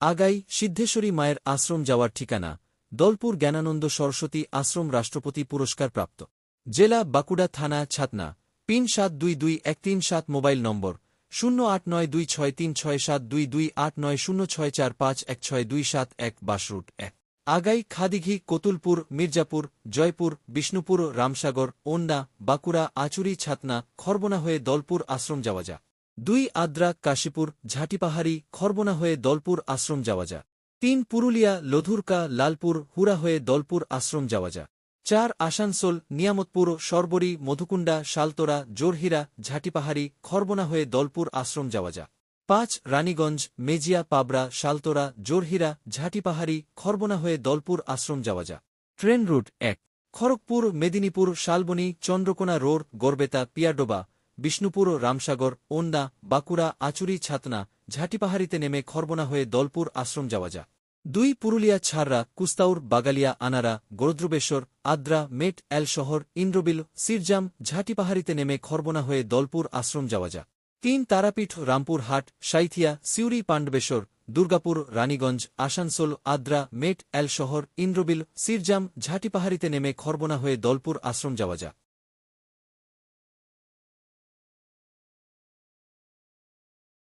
আগাই, সিদ্ধেশ্বরী মায়ের আশ্রম যাওয়ার ঠিকানা, দলপুর জ্ঞানানন্দ সরস্বতী আশ্রম রাষ্ট্রপতি পুরস্কার প্রাপ্ত। জেলা বাঁকুড়া থানা, ছাতনা, পিন সাত দুই দুই এক তিন সাত মোবাইল নম্বর, শূন্য আট নয় দুই ছয় তিন ছয় সাত দুই দুই আট নয় শূন্য ছয় চার পাঁচ এক ছয় দুই সাত এক বাসরুট এক। আগাই, খাদিঘি, কতুলপুর, মির্জাপুর, জয়পুর, বিষ্ণুপুর, রামসাগর ওন্ডা বাঁকুড়া, আচুরি, ছাতনা, খরবনা হয়ে দলপুর আশ্রম যাওয়া যা দুই আদ্রা, কাশীপুর, ঝাঁটিপাহাড়ি, খরবনা হয়ে দলপুর আশ্রম যাওয়া যা। তিন পুরুলিয়া, লধুরকা, লালপুর, হুরা হয়ে দলপুর আশ্রম যাওয়া যা। চার আসানসোল, নিয়ামতপুর, সরবরি, মধুকুণ্ডা, শালতোরা, জোরহিরা, ঝাঁটিপাহাড়ি, খরবনা হয়ে দলপুর আশ্রম যাওয়া যা। পাঁচ রানীগঞ্জ, মেজিয়া, পাবরা, শালতোরা, জোরহিরা, ঝাঁটিপাহাড়ি, খরবনা হয়ে দলপুর আশ্রম যাওয়া যা। ট্রেন রুট এক। খড়গপুর, মেদিনীপুর, শালবনী, চন্দ্রকোনা রোড, গড়বেতা, পিয়াডোবা বিষ্ণুপুর, রামসাগর ওন্ডা বাঁকুড়া, আচুরি, ছাতনা, ঝাঁটিপাহাড়িতে নেমে খরবনা হয়ে দলপুর আশ্রম যাওয়া যা দুই পুরুলিয়া ছাড়রা কুস্তাউর, বাগালিয়া, আনারা, গোরদ্রবেশ্বর, আদ্রা, মেট এল শহর ইন্দ্রবিল, সিরজাম, ঝাঁটিপাহাড়িতে নেমে খরবনা হয়ে দলপুর আশ্রম যাওয়া যা তিন তারাপীঠ, রামপুরহাট, সাইথিয়া সিউরি পাণ্ডবেশ্বর, দুর্গাপুর, রানীগঞ্জ, আসানসোল, আদ্রা, মেট এল শহর ইন্দ্রবিল, সিরজাম, ঝাঁটিপাহাড়িতে নেমে খরবনা হয়ে দলপুর আশ্রম যাওয়া যা